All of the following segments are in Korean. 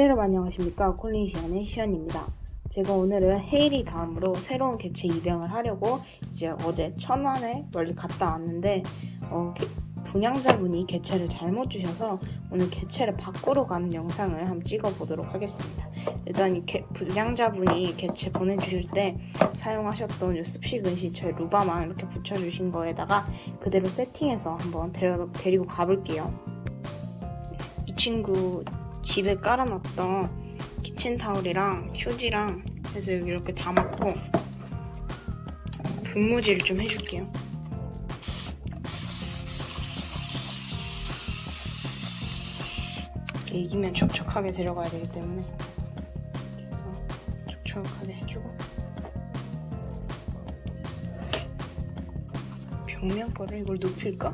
네, 여러분 안녕하십니까. 콜린 시안의 시연입니다. 제가 오늘은 헤일이 다음으로 새로운 개체 입양을 하려고 이제 어제 천안에 멀리 갔다 왔는데 어, 개- 분양자분이 개체를 잘못 주셔서 오늘 개체를 바꾸러 가는 영상을 한번 찍어보도록 하겠습니다. 일단 이 개- 분양자분이 개체 보내주실 때 사용하셨던 이 습식은시 저희 루바만 이렇게 붙여주신 거에다가 그대로 세팅해서 한번 데려, 데리고 가볼게요. 이 친구 집에 깔아놨던 키친타올이랑 휴지랑 해서 여기 이렇게 담았고 분무질을 좀 해줄게요. 이기면 촉촉하게 데려가야 되기 때문에 그래서 촉촉하게 해주고 벽면 거를 이걸 높일까?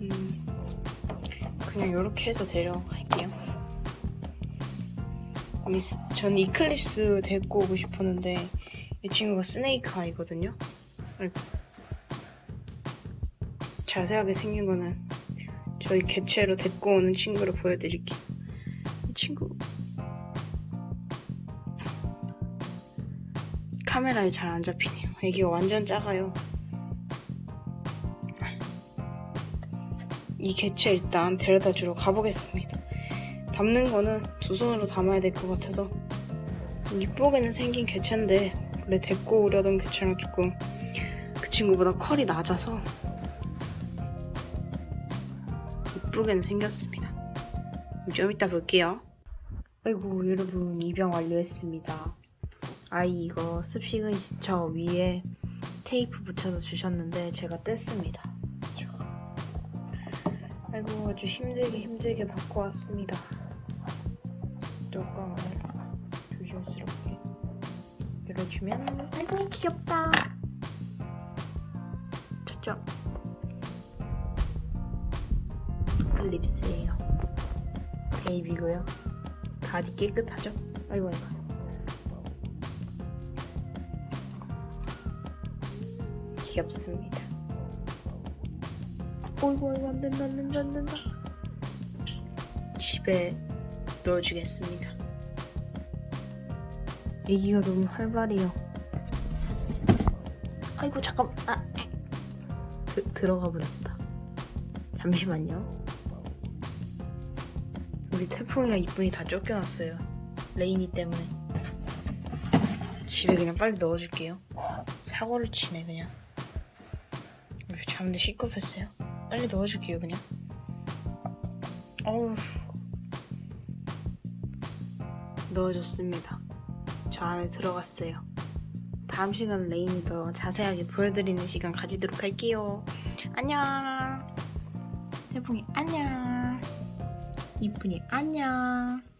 음, 그냥 이렇게 해서 데려갈게요. 전 이클립스 데리고 오고 싶었는데 이 친구가 스네이크 아이거든요. 자세하게 생긴 거는 저희 개체로 데리고 오는 친구를 보여드릴게요. 이 친구 카메라에 잘 안 잡히네요. 애기가 완전 작아요. 이 개체 일단 데려다 주러 가보겠습니다. 담는 거는 두 손으로 담아야 될 것 같아서 이쁘게는 생긴 개체인데 원래 데리고 오려던 개체랑 조금 그 친구보다 컬이 낮아서 이쁘게는 생겼습니다. 좀 이따 볼게요. 아이고 여러분 입양 완료했습니다. 아이 이거 습식은 저 위에 테이프 붙여서 주셨는데 제가 뗐습니다. 아이고 아주 힘들게 힘들게 바꿔 왔습니다. 뚜껑을 조심스럽게 열어주면 아이고 귀엽다. 좋죠? 립스예요. 베이비고요. 바디 깨끗하죠? 아이고 아이고. 귀엽습니다. 어이구 어이구 안 된다 안 된다 안 된다. 집에 넣어주겠습니다. 애기가 너무 활발해요. 아이고 잠깐 아 드, 들어가 버렸다. 잠시만요. 우리 태풍이랑 이쁜이 다 쫓겨났어요. 레이니 때문에. 집에 그냥 빨리 넣어줄게요. 사고를 치네 그냥. 잠들 시겁했어요. 빨리 넣어줄게요 그냥. 어우. 넣어줬습니다. 저 안에 들어갔어요. 다음 시간 레인이 더 자세하게 보여드리는 시간 가지도록 할게요. 안녕. 태풍이 안녕. 이쁜이 안녕.